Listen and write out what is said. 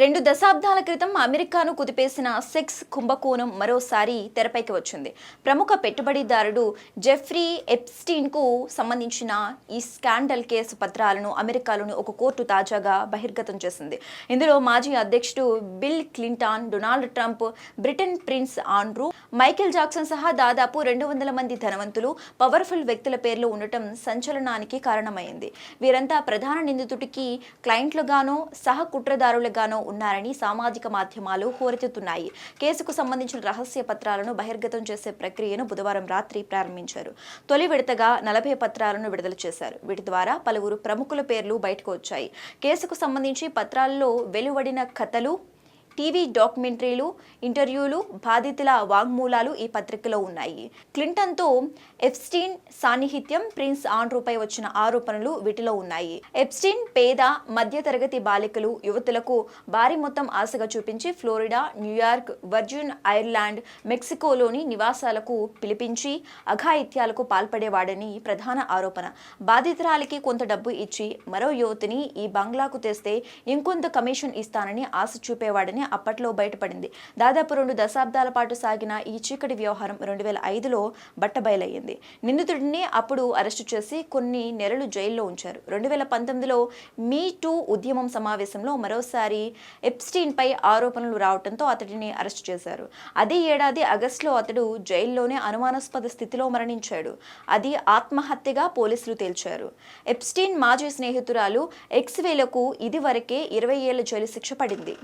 రెండు దశాబ్దాల క్రితం అమెరికాను కుదిపేసిన సెక్స్ కుంభకోణం మరోసారి తెరపైకి వచ్చింది. ప్రముఖ పెట్టుబడిదారుడు జెఫ్రీ ఎప్స్టీన్కు సంబంధించిన ఈ స్కాండల్ కేసు పత్రాలను అమెరికాలోని ఒక కోర్టు తాజాగా బహిర్గతం చేసింది. ఇందులో మాజీ అధ్యక్షుడు Bill Clinton Donald Trump Britain prince Andrew Michael Jackson సహా దాదాపు రెండు వందల మంది ధనవంతులు పవర్ఫుల్ వ్యక్తుల పేర్లు ఉండటం సంచలనానికి కారణమైంది. వీరంతా ప్రధాన నిందితుడికి క్లయింట్లుగానో సహ కుట్రదారులుగానో ఉన్నారని సామాజిక మాధ్యమాలు హోరెత్తుతున్నాయి. కేసుకు సంబంధించిన రహస్య పత్రాలను బహిర్గతం చేసే ప్రక్రియను బుధవారం రాత్రి ప్రారంభించారు. తొలి విడతగా నలభై పత్రాలను విడుదల చేశారు. వీటి ద్వారా పలువురు ప్రముఖుల పేర్లు బయటకు వచ్చాయి. కేసుకు సంబంధించి పత్రాల్లో వెలువడిన కథలు టీవీ డాక్యుమెంటరీలు ఇంటర్వ్యూలు బాధితుల వాంగ్మూలాలు ఈ పత్రికలో ఉన్నాయి. క్లింటన్తో ఎప్స్టీన్ సాన్నిహిత్యం ప్రిన్స్ ఆండ్రూపై వచ్చిన ఆరోపణలు వీటిలో ఉన్నాయి. ఎప్స్టీన్ పేద మధ్యతరగతి బాలికలు యువతులకు భారీ మొత్తం ఆశగా చూపించి Florida New York Virgin Ireland మెక్సికోలోని నివాసాలకు పిలిపించి అఘాయిత్యాలకు పాల్పడేవాడని ప్రధాన ఆరోపణ. బాధితురాలికి కొంత డబ్బు ఇచ్చి మరో యువతిని ఈ బంగ్లాకు తెస్తే ఇంకొంత కమిషన్ ఇస్తానని ఆశ చూపేవాడని అప్పట్లో బయటపడింది. దాదాపు రెండు దశాబ్దాల పాటు సాగిన ఈ చీకటి వ్యవహారం రెండు వేల ఐదులో బట్టబయలయ్యింది. నిందితుడిని అప్పుడు అరెస్టు చేసి కొన్ని నెలలు జైల్లో ఉంచారు. రెండు వేల పంతొమ్మిదిలో మీ టూ ఉద్యమం సమావేశంలో మరోసారి ఎప్స్టీన్పై ఆరోపణలు రావడంతో అతడిని అరెస్టు చేశారు. అదే ఏడాది ఆగస్టులో అతడు జైల్లోనే అనుమానాస్పద స్థితిలో మరణించాడు. అది ఆత్మహత్యగా పోలీసులు తేల్చారు. ఎప్స్టీన్ మాజీ స్నేహితురాలు ఎక్స్వేలకు ఇదివరకే ఇరవై ఏళ్ళ జైలు శిక్ష పడింది.